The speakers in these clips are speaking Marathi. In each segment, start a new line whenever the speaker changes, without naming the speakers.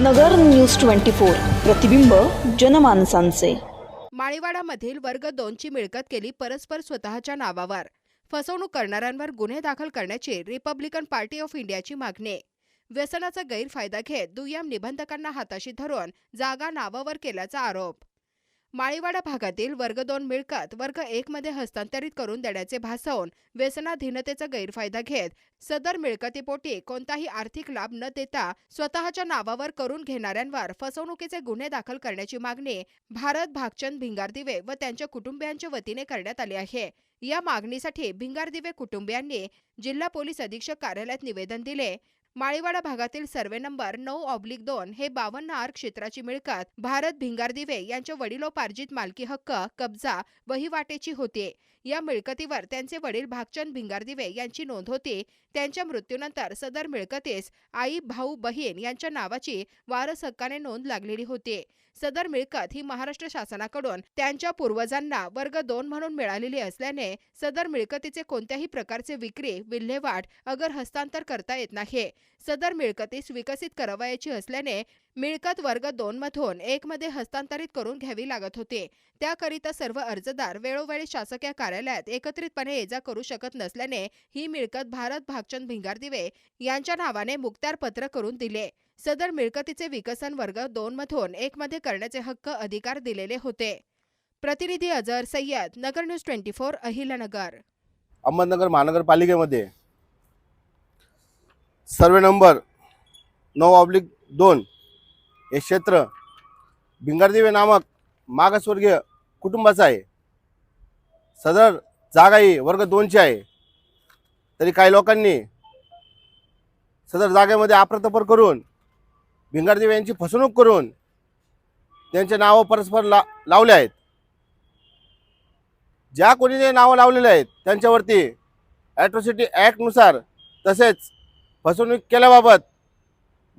नगर न्यूज ट्वेंटी फोर प्रतिबिंब जनमानसांचे.
माळीवाडामधील वर्ग दोनची मिळकत केली परस्पर स्वतःच्या नावावर. फसवणूक करणाऱ्यांवर गुन्हे दाखल करण्याची रिपब्लिकन पार्टी ऑफ इंडियाची मागणी. व्यसनाचा गैरफायदा घेत दुय्यम निबंधकांना हाताशी धरून जागा नावावर केल्याचा आरोप. माळीवाडा भागातील वर्ग दोन मिळकत वर्ग एक मध्ये हस्तांतरित करून देण्याचे भासवून व्यसनाधीनतेचा गैरफायदा घेत सदर मिळकतीपोटी कोणताही आर्थिक लाभ न देता स्वतःच्या नावावर करून घेणाऱ्यांवर फसवणुकीचे गुन्हे दाखल करण्याची मागणी भारत भागचंद भिंगारदिवे व त्यांच्या कुटुंबियांच्या वतीने करण्यात आली आहे. या मागणीसाठी भिंगारदिवे कुटुंबियांनी जिल्हा पोलीस अधीक्षक कार्यालयात निवेदन दिले. माळीवाडा भागातील सर्वे नंबर नऊ ऑब्लिक दोन हे बावन्न आर क्षेत्राची मिळकत भारत भिंगारदिवे यांच्या वडिलोपार्जित मालकी हक्क कब्जा वहिवाटेची होती. या मिळकतीवर त्यांचे वडील भागचंद भिंगारदिवे यांची नोंद होती. त्यांच्या मृत्यूनंतर सदर मिळकतीस आई भाऊ बहीण यांच्या नावाची वारस हक्काने नोंद लागलेली होती. सदर मिळकत ही महाराष्ट्र शासनाकडून त्यांच्या पूर्वजांना वर्ग दोन म्हणून मिळालेली असल्याने सदर मिळकतीचे कोणत्याही प्रकारचे विक्री विल्हेवाट अगर हस्तांतर करता येत नाही. सदर मिळकतीस विकसित करावयाची असल्याने मिळकत वर्ग दोन मधून एक मध्ये हस्तांतरित करून घ्यावी लागत होती. त्याकरिता सर्व अर्जदार वेळोवेळी शासकीय कार्यालयात एकत्रितपणे ये जा करू शकत नसल्याने ही मिळकत भारत भागचंद भिंगारदिवे यांच्या नावाने मुक्त्यारपत्र करून दिले. सदर मिळकतीचे विकसन वर्ग दोन मधून एक मध्ये करण्याचे हक्क अधिकार दिलेले होते. प्रतिनिधी Azar Sayyad Nagar news twenty four Ahilyanagar.
Ahmednagar महानगरपालिकेमध्ये survey number नऊ ऑब्लिक दोन हे क्षेत्र भिंगारदेवी नामक मागासवर्गीय कुटुंबाचं आहे. सदर जागा ही वर्ग दोनची आहे. तरी काही लोकांनी सदर जागेमध्ये आप्रतपर करून भिंगारदेवी यांची फसवणूक करून त्यांचे नावं परस्पर ला लावले आहेत. ज्या कोणी जे नावं लावलेले आहेत त्यांच्यावरती ॲट्रॉसिटी ॲक्टनुसार तसेच फसवणूक केल्याबाबत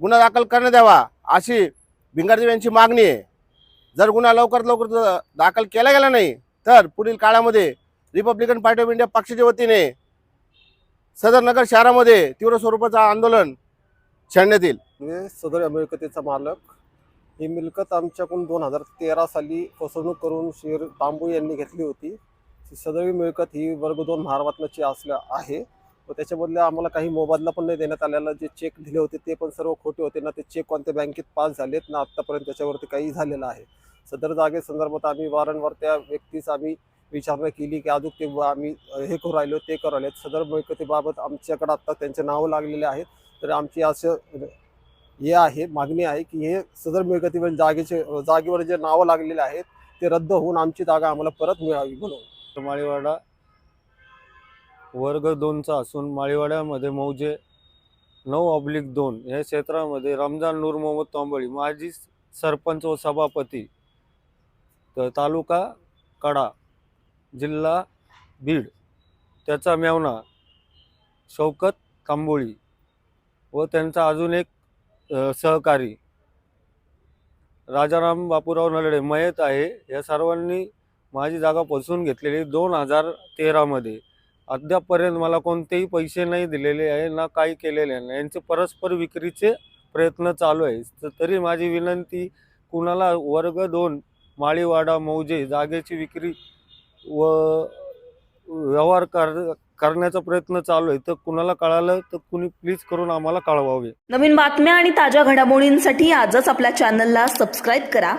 गुन्हा दाखल करण्यात यावा अशी भिंगारदेव यांची मागणी आहे. जर गुन्हा लवकरात लवकर दाखल केला गेला नाही तर पुढील काळामध्ये रिपब्लिकन पार्टी ऑफ इंडिया पक्षाच्या वतीने सदर नगर शहरामध्ये तीव्र स्वरूपाचं आंदोलन छेडण्यात येईल.
सदर मिळकतीचा मालक. ही मिळकत आमच्याकडून दोन हजार तेरा साली फसवणूक करून शेर तांबू यांनी घेतली होती. सदर मिळकत ही वर्ग दोन महारवातनाची असल्या आहे. व त्याच्यामधल्या आम्हाला काही मोबदला पण नाही देण्यात आलेला. जे चेक दिले होते ते पण सर्व खोटे होते. ना ते चेक कोणत्या बँकेत पास झालेत ना आत्तापर्यंत त्याच्यावरती काही झालेलं आहे. सदर जागेसंदर्भात आम्ही वारंवार त्या व्यक्तीस आम्ही विचारणा केली की अजून ते आम्ही हे करू राहिलो ते करू राहिले सदर मिळकतीबाबत आमच्याकडे आत्ता त्यांचे नावं लागलेले आहेत. तर आमची असं हे आहे मागणी आहे की हे सदर मिळकतीवर जागेचे जागेवर जे नावं लागलेले आहेत ते रद्द होऊन आमची जागा आम्हाला परत मिळावी म्हणून.
माळीवाडा वर्ग दोनचा असून माळीवाड्यामध्ये मौजे नऊ ऑब्लिक दोन. या क्षेत्रामध्ये रमजान नूर मोहम्मद तोंबळी माजी सरपंच व सभापती तर तालुका कडा जिल्हा बीड त्याचा मेवना शौकत कांबोळी व त्यांचा अजून एक सहकारी राजाराम बापूराव नलडे मयत आहे. या सर्वांनी माझी जागा फसवून घेतलेली दोन हजार तेरामध्ये. अद्यापपर्यंत मला कोणतेही पैसे नाही दिलेले आहे ना काही केलेले नाही. यांचे परस्पर विक्रीचे प्रयत्न चालू आहे. तर तरी माझी विनंती कुणाला वर्ग दोन माळीवाडा मौजे जागेची विक्री व व्यवहार कर करण्याचा प्रयत्न चालू आहे. तर कुणाला कळालं तर कुणी प्लीज करून आम्हाला कळवावे.
नवीन बातम्या आणि ताज्या घडामोडींसाठी आजच आपल्या चॅनलला सबस्क्राईब करा.